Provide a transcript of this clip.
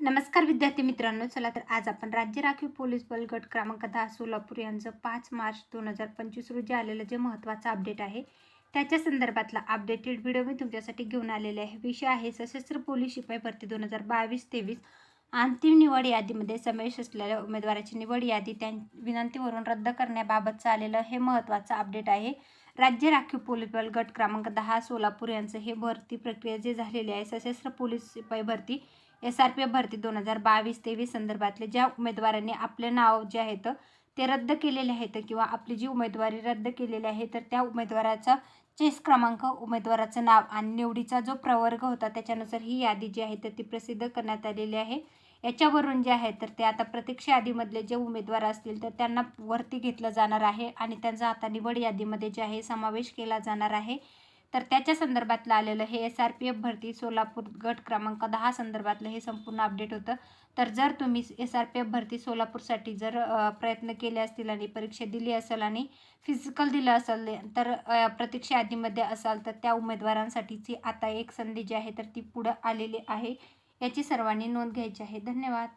नमस्कार विद्यार्थी मित्रांनो चला तर आज आपण राज्य राखीव पोलीस बल गट क्रमांक दहा सोलापूर यांचं पाच मार्च दोन हजार पंचवीस रोजी आलेलं जे महत्त्वाचं अपडेट आहे त्याच्या संदर्भातला अपडेटेड व्हिडिओ मी तुमच्यासाठी घेऊन आलेले आहे. विषय आहे सशस्त्र पोलीस शिपाई भरती दोन हजार बावीस तेवीस अंतिम निवड यादीमध्ये समावेश असलेल्या उमेदवाराची निवड यादी त्या विनंतीवरून रद्द करण्याबाबतचं आलेलं हे महत्त्वाचं अपडेट आहे. राज्य राखीव पोलीस बल गट क्रमांक दहा सोलापूर यांचं हे भरती प्रक्रिया जे झालेली आहे सशस्त्र पोलीस शिपाई भरती एस आर पी ए भरती दोन हजार बावीस तेवीस संदर्भातले ज्या उमेदवारांनी आपले नाव जे आहेत ते रद्द केलेले आहेत किंवा आपली जी उमेदवारी रद्द केलेली आहे तर त्या उमेदवाराचा चेस क्रमांक उमेदवाराचं नाव आणि निवडीचा जो प्रवर्ग होता त्याच्यानुसार ही यादी जी आहे तर ती प्रसिद्ध करण्यात आलेली आहे. याच्यावरून जे आहे तर ते आता प्रत्यक्ष यादीमधले जे उमेदवार असतील तर त्यांना वरती घेतलं जाणार आहे आणि त्यांचा आता निवड यादीमध्ये जे आहे समावेश केला जाणार आहे. तर त्याच्या संदर्भातलं आलेलं हे एस आर पी एफ भरती सोलापूर गट क्रमांक दहा संदर्भातलं हे संपूर्ण अपडेट होतं. तर जर तुम्ही एस आर पी एफ भरती सोलापूरसाठी जर प्रयत्न केले असतील आणि परीक्षा दिली असेल आणि फिजिकल दिलं असेल तर प्रतीक्षा यादीमध्ये असाल तर त्या उमेदवारांसाठीची आता एक संधी जी आहे तर ती पुढं आलेली आहे. याची सर्वांनी नोंद घ्यायची आहे. धन्यवाद.